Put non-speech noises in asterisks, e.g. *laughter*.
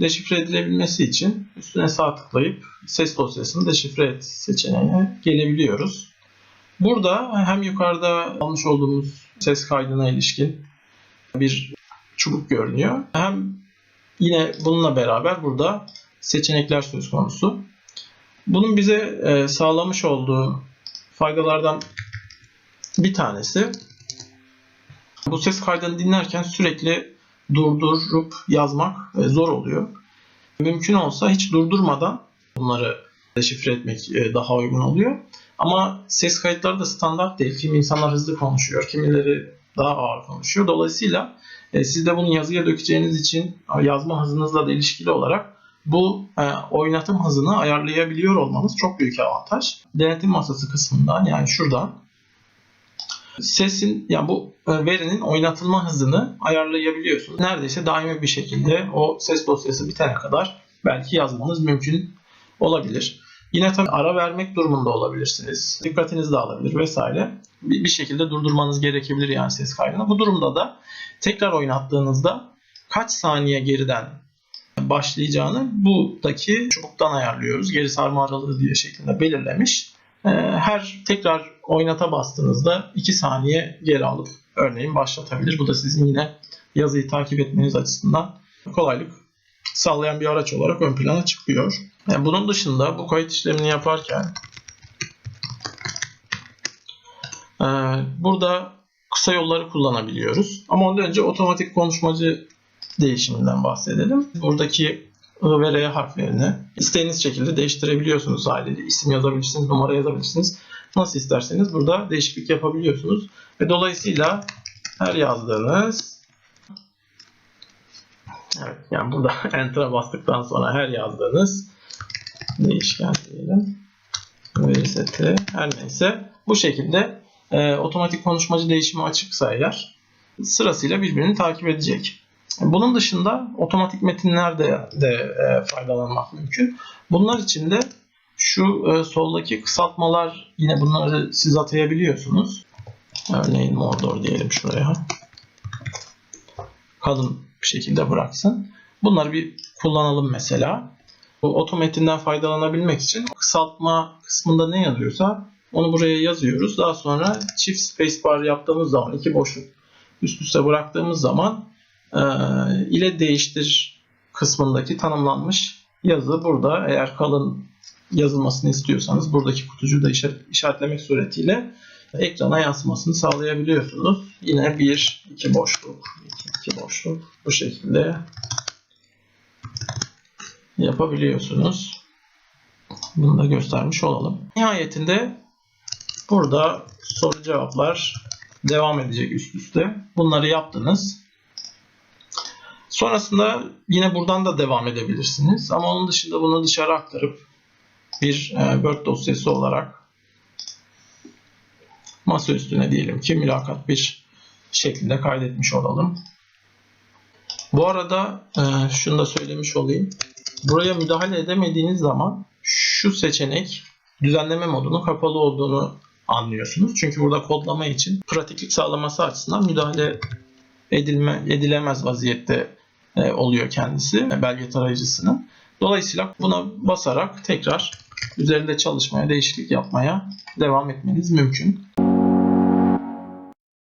deşifre edilebilmesi için üstüne sağ tıklayıp ses dosyasını deşifre et seçeneğine gelebiliyoruz. Burada hem yukarıda almış olduğumuz ses kaydına ilişkin bir çubuk görünüyor. Hem yine bununla beraber burada seçenekler söz konusu. Bunun bize e, sağlamış olduğu faydalardan bir tanesi bu ses kaydını dinlerken sürekli durdurup yazmak e, zor oluyor. Mümkün olsa hiç durdurmadan bunları deşifre etmek e, daha uygun oluyor. Ama ses kayıtları da standart değil. Kimi insanlar hızlı konuşuyor, kimileri daha ağır konuşuyor. Dolayısıyla e, siz de bunu yazıya dökeceğiniz için yazma hızınızla da ilişkili olarak bu oynatım hızını ayarlayabiliyor olmanız çok büyük avantaj. Denetim masası kısmından yani şuradan sesin yani bu e, verinin oynatılma hızını ayarlayabiliyorsunuz. Neredeyse daimi bir şekilde o ses dosyası bitene kadar belki yazmanız mümkün olabilir. Yine tabii ara vermek durumunda olabilirsiniz. Dikkatiniz dağılabilir vesaire. Bir şekilde durdurmanız gerekebilir yani ses kaydını. Bu durumda da tekrar oynattığınızda kaç saniye geriden başlayacağını buradaki çubuktan ayarlıyoruz. Geri sarma aralığı diye şeklinde belirlemiş. Ee, her tekrar oynata bastığınızda 2 saniye geri alıp örneğin başlatabilir. Bu da sizin yine yazıyı takip etmeniz açısından kolaylık sağlayan bir araç olarak ön plana çıkıyor. Yani bunun dışında bu kayıt işlemini yaparken e, burada kısa yolları kullanabiliyoruz. Ama ondan önce otomatik konuşmacı değişiminden bahsedelim. Buradaki I ve R harflerini istediğiniz şekilde değiştirebiliyorsunuz haliyle. İsim yazabilirsiniz, numara yazabilirsiniz. Nasıl isterseniz burada değişiklik yapabiliyorsunuz. Ve dolayısıyla her yazdığınız Evet yani burada *laughs* Enter'a bastıktan sonra her yazdığınız değişken diyelim. Seti her neyse bu şekilde e, otomatik konuşmacı değişimi açıksa eğer sırasıyla birbirini takip edecek. Bunun dışında otomatik metinlerde de e, faydalanmak mümkün. Bunlar için de şu e, soldaki kısaltmalar yine bunları siz atayabiliyorsunuz. Örneğin Mordor diyelim şuraya. Kalın bir şekilde bıraksın. Bunları bir kullanalım mesela. Bu otometinden faydalanabilmek için kısaltma kısmında ne yazıyorsa onu buraya yazıyoruz. Daha sonra çift spacebar yaptığımız zaman iki boşluk üst üste bıraktığımız zaman ile değiştir kısmındaki tanımlanmış yazı burada. Eğer kalın yazılmasını istiyorsanız buradaki kutucuğu da işaretlemek suretiyle ekrana yansımasını sağlayabiliyorsunuz. Yine bir, iki boşluk, iki, iki boşluk bu şekilde yapabiliyorsunuz. Bunu da göstermiş olalım. Nihayetinde burada soru cevaplar devam edecek üst üste. Bunları yaptınız. Sonrasında yine buradan da devam edebilirsiniz. Ama onun dışında bunu dışarı aktarıp bir e, Word dosyası olarak masa üstüne diyelim ki mülakat bir şeklinde kaydetmiş olalım. Bu arada e, şunu da söylemiş olayım. Buraya müdahale edemediğiniz zaman şu seçenek düzenleme modunun kapalı olduğunu anlıyorsunuz. Çünkü burada kodlama için pratiklik sağlaması açısından müdahale edilme, edilemez vaziyette oluyor kendisi e, belge tarayıcısının. Dolayısıyla buna basarak tekrar üzerinde çalışmaya, değişiklik yapmaya devam etmeniz mümkün.